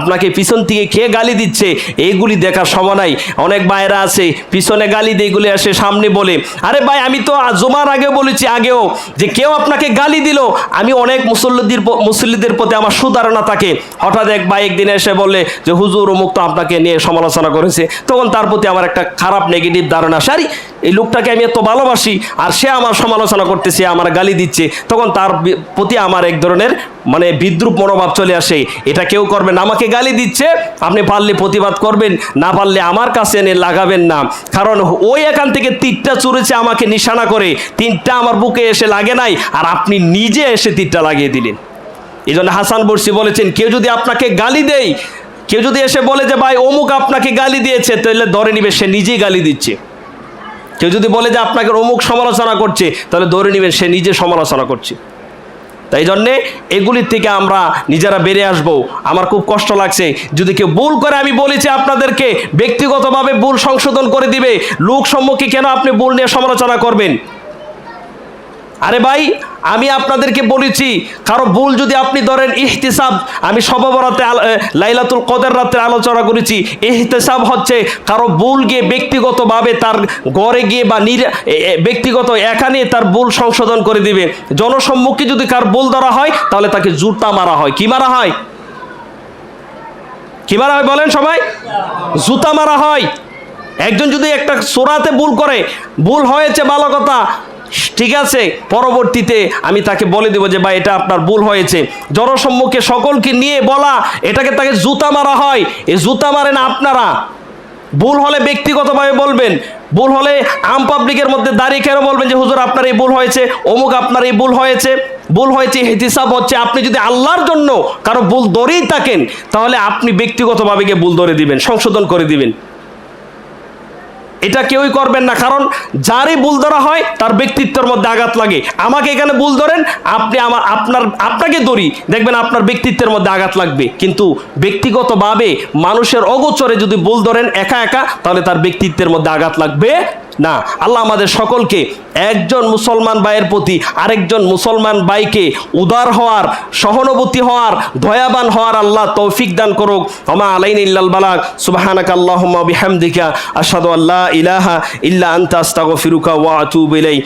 আপনাকে পিছন থেকে খেয়ে গালি দিচ্ছে? এইগুলি দেখার সময় নাই। অনেক ভাইয়েরা আছে, পিছনে গালি দিয়ে, এগুলি আসে, সামনে বলে। আরে ভাই, আমি তো জমার আগে বলেছি, আগেও, যে কেউ আপনাকে গালি দিল। আমি অনেক মুসল্লিদের মুসল্লিদের প্রতি আমার সুধারণা থাকে। হঠাৎ এক ভাই একদিন এসে বললে যে, হুজুর, অমুক তো আপনাকে নিয়ে সমালোচনা করেছে। তখন তার প্রতি আমার একটা খারাপ নেগেটিভ ধারণা আসে। আরে, এই লোকটাকে আমি এত ভালোবাসি, আর সে আমার সমালোচনা করতেছে, আমার গালি দিচ্ছে। তখন তার প্রতি আমার এক ধরনের মানে বিদ্রুপ মনোভাব চলে আসে। এটা কেউ করবেন। আমাকে গালি দিচ্ছে, আপনি পারলে প্রতিবাদ করবেন, না পারলে আমার কাছে এনে লাগাবেন না। কারণ ওই এখান থেকে তীরটা চুরেছে, আমাকে নিশানা করে। তিনটা আমার বুকে এসে লাগে নাই, আর আপনি নিজে এসে তীরটা লাগিয়ে দিলেন। এই জন্য হাসান বর্ষি বলেছেন, কেউ যদি আপনাকে গালি দেয়, কেউ যদি এসে বলে যে, ভাই, অমুক আপনাকে গালি দিয়েছে, তাহলে ধরে নিবে, সে নিজেই গালি দিচ্ছে। কেউ যদি বলে যে, আপনাকে অমুক সমালোচনা করছে, তাহলে ধরে নেবেন সে নিজে সমালোচনা করছে। তাই জন্যে এগুলির থেকে আমরা নিজেরা বেরিয়ে আসব। আমার খুব কষ্ট লাগছে। যদি কেউ ভুল করে আমি বলেছি আপনাদেরকে, ব্যক্তিগতভাবে ভুল সংশোধন করে দিবে। লোক সম্মুখে কেন আপনি ভুল নিয়ে সমালোচনা করবেন? আরে ভাই, আমি আপনাদেরকে বলেছি, কারও ভুল যদি আপনি ধরেন ইহতিসাব, আমি সববরাতে লাইলাতুল কদের রাতে আলোচনা করেছি, ইহতিসাব হচ্ছে কারও ভুল গিয়ে ব্যক্তিগতভাবে তার গড়ে গিয়ে বা নির ব্যক্তিগত এখানে তার ভুল সংশোধন করে দিবে। জনসম্মুখে যদি কার ভুল ধরা হয়, তাহলে তাকে জুতা মারা হয়। কি মারা হয়? কি মারা হয় বলেন সবাই? জুতা মারা হয়। একজন যদি একটা সোরাতে ভুল করে, ভুল হয়েছে ভালো কথা ঠিক আছে, পরবর্তীতে আমি তাকে বলে দেবো যে, ভাই, এটা আপনার ভুল হয়েছে। জনসম্মুখে সকলকে নিয়ে বলা, এটাকে তাকে জুতা মারা হয়। এই জুতা মারেন আপনারা। ভুল হলে ব্যক্তিগতভাবে বলবেন। ভুল হলে আম পাবলিকের মধ্যে দাঁড়িয়ে কেন বলবেন যে, হুজুর, আপনার এই ভুল হয়েছে, অমুক আপনার এই ভুল হয়েছে। ভুল হয়েছে হিসাব হচ্ছে, আপনি যদি আল্লাহর জন্য কারও ভুল ধরেই থাকেন, তাহলে আপনি ব্যক্তিগতভাবে গিয়ে ভুল ধরে দিবেন, সংশোধন করে দিবেন। এটা কেউই করবেন না, কারণ যারই ভুল ধরা হয়, তার ব্যক্তিত্বের মধ্যে আঘাত লাগে। আমাকে এখানে ভুল ধরেন, আপনি আমার, আপনার, আপনাকে ধরি, দেখবেন আপনার ব্যক্তিত্বের মধ্যে আঘাত লাগবে। কিন্তু ব্যক্তিগতভাবে মানুষের অগোচরে যদি ভুল ধরেন একা একা, তাহলে তার ব্যক্তিত্বের মধ্যে আঘাত লাগবে না, আল্লাহ আমাদের সকলকে একজন মুসলমান ভাইয়ের প্রতি আরেকজন মুসলমান ভাইকে উদার হওয়ার, সহানুভূতি হওয়ার, দয়াবান হওয়ার আল্লাহ তৌফিক দান করুক। হমা আলাইন ইল্লাল বালাক সুবাহানাক আল্লাহুম্মা বিহামদিকা। আশহাদু আল্লাহ ইলাহা ইল্লা আনতা আস্তাগফিরুকা ওয়া আতুবু ইলাইক।